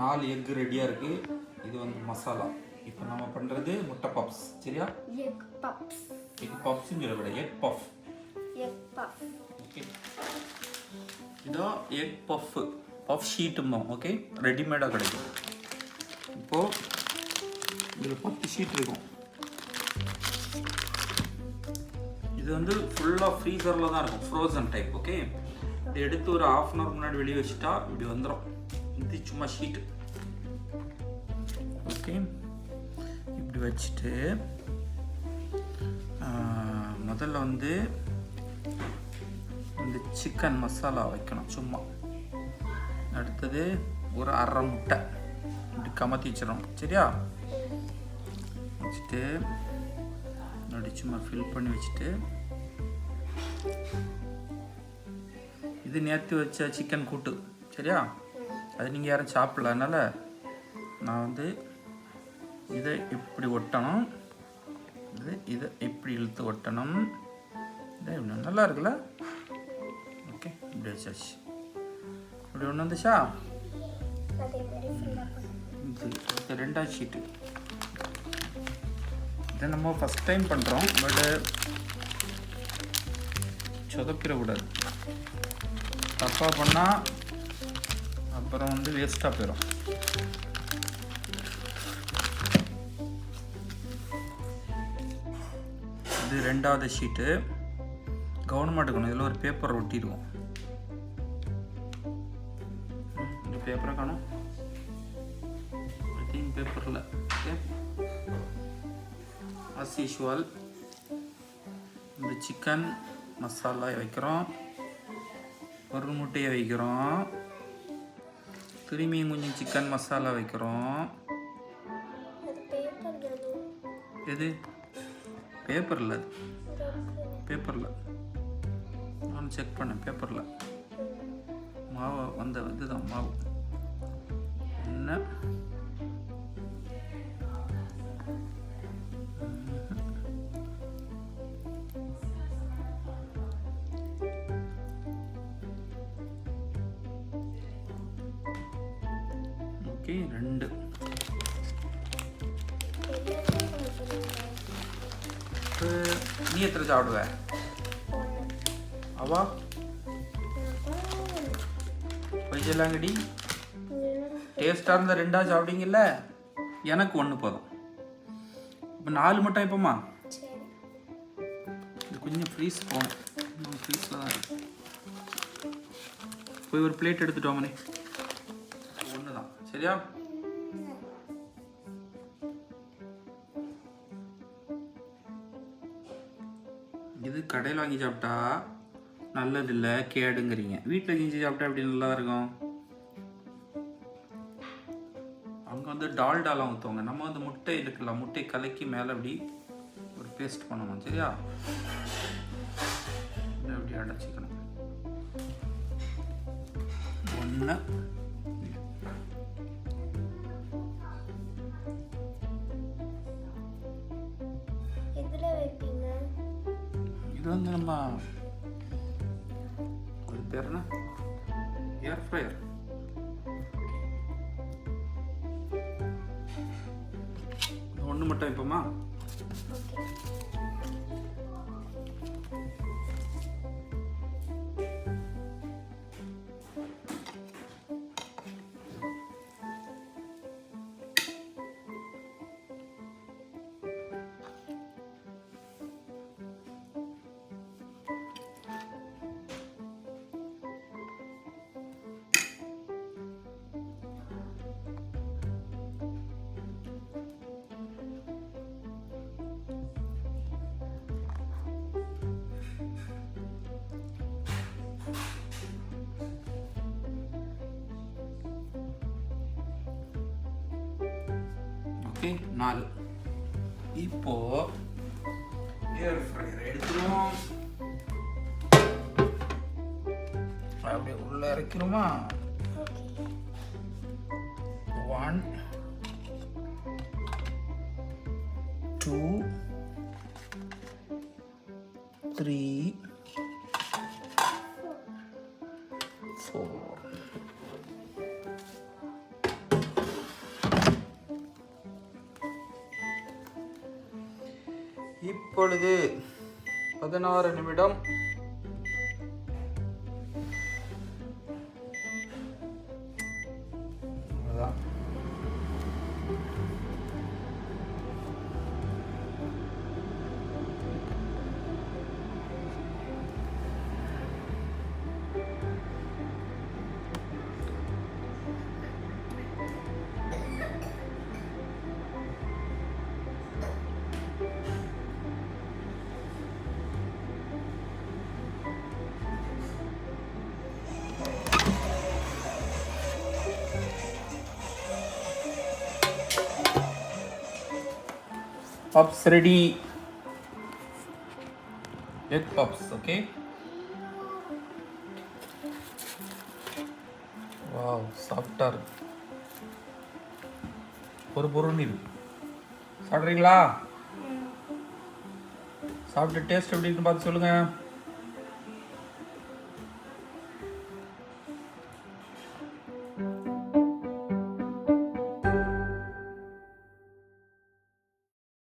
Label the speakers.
Speaker 1: நாலு எக் ரெடியாக இருக்குது இது வந்து மசாலா. இப்போ நம்ம பண்ணுறது முட்டை பப்ஸ் சரியா?
Speaker 2: எக் பப்ஸ்
Speaker 1: எக் பப்ஸ்ன்னு சொல்ல விட egg puff
Speaker 2: egg puff
Speaker 1: okay இதோ எக் பஃப் பஃப் ஷீட்டும்போம் ஓகே ரெடிமேடாக கிடைக்கும். இப்போது இதில் பத்து ஷீட் இருக்கும். இது வந்து ஃபுல்லாக ஃப்ரீசரில் தான் இருக்கும். ஃப்ரோசன் டைப் ஓகே இது எடுத்து ஒரு ஆஃப் அன் ஹவர் முன்னாடி வெளியே வச்சுட்டா இப்படி வந்துடும் இது சும்மா ஷீட்டு ஓகே இப்படி வச்சுட்டு முதல்ல வந்து இந்த சிக்கன் மசாலா வைக்கணும் சும்மா. அடுத்தது ஒரு அரை முட்டை. இப்படி கமத்தி வச்சிடணும். சரியா? வச்சுட்டு அப்படி சும்மா ஃபில் பண்ணி வச்சுட்டு இது நேற்று வச்ச சிக்கன் கூட்டு. சரியா? அது நீங்கள் யாரும் சாப்பிடல. அதனால் நான் வந்து இதை இப்படி ஒட்டணும். இது இதை இப்படி இழுத்து ஒட்டணும். இதை இப்படி நல்லா இருக்குல்ல? ஓகே இப்படி வச்சாச்சு. இப்படி ஒன்று வந்துச்சா? இது இது ரெண்டாவது ஷீட்டு இதை நம்ம ஃபஸ்ட் டைம் பண்ணுறோம் பட்டு சொதப்பிடக்கூடாது. தப்பாக பண்ணால் அப்புறம் வந்து வேஸ்ட்டாக போயிடும் இது ரெண்டாவது ஷீட்டு கவனமாக எடுக்கணும். இதில் ஒரு பேப்பர் ஒட்டிடுவோம் இந்த பேப்பரை காணும். ஐ பேப்பரில் ஓகே அஸ் யூஷுவல் இந்த சிக்கன் மசாலா வைக்கிறோம். ஒரு முட்டையை வைக்கிறோம். திரும்பியும் கொஞ்சம் சிக்கன் மசாலா வைக்கிறோம். எது? பேப்பரில் அது பேப்பரில் நான் செக் பண்ணேன் பேப்பரில் மாவு வந்த இதுதான் மாவு. என்ன? ஓகே ரெண்டு. இப்போ நீ எத்தனை சாப்பிடுவ? அவா? கொஞ்சலாங்கடி டேஸ்ட்டாக இருந்தால் ரெண்டாக சாப்பிட்டீங்கல்ல எனக்கு ஒன்று போதும். இப்போ நாலு மட்டும் இப்போம்மா இது கொஞ்சம் ஃப்ரீஸ் போகணும். ஃப்ரீஸில் தான் இருக்கு. போய் ஒரு பிளேட் எடுத்துட்டு வாங்கண்ணே ஒன்று இது கடையில் வாங்கி சாப்பிட்டா நல்லது இல்லை கேடுங்கிறீங்க. வீட்டில் செஞ்சு சாப்பிட்டா எப்படி நல்லா இருக்கும்? அவங்க வந்து டால்டாலாம் ஊற்றுவாங்க நம்ம வந்து முட்டை இருக்குல்ல முட்டை கலக்கி மேலே அப்படி ஒரு பேஸ்ட் பண்ணணும் சரியா? அப்படி அடைச்சிக்கணும். ஒன்று இது வந்து நம்ம அது பேர் என்ன? ஏர் ஃப்ரையர் ஒன்று மட்டும் வைப்போமா
Speaker 2: ஓகே
Speaker 1: ஓகே நாலு. இப்போ ஏர் ஃப்ரையர் எடுத்துருவோம். அப்படியே உள்ள இறக்கிறோமா ஒன் டூ த்ரீ ஃபோர் இப்பொழுது பதினாறு நிமிடம். அதான் Pups ready. Egg pups, okay? Wow சாஃப்டாக இருக்கு. ஒரு பொருள் இருக்கு சாப்பிட்றீங்களா? சாப்பிட்டு டேஸ்ட் எப்படி இருக்குன்னு பார்த்து சொல்லுங்கள்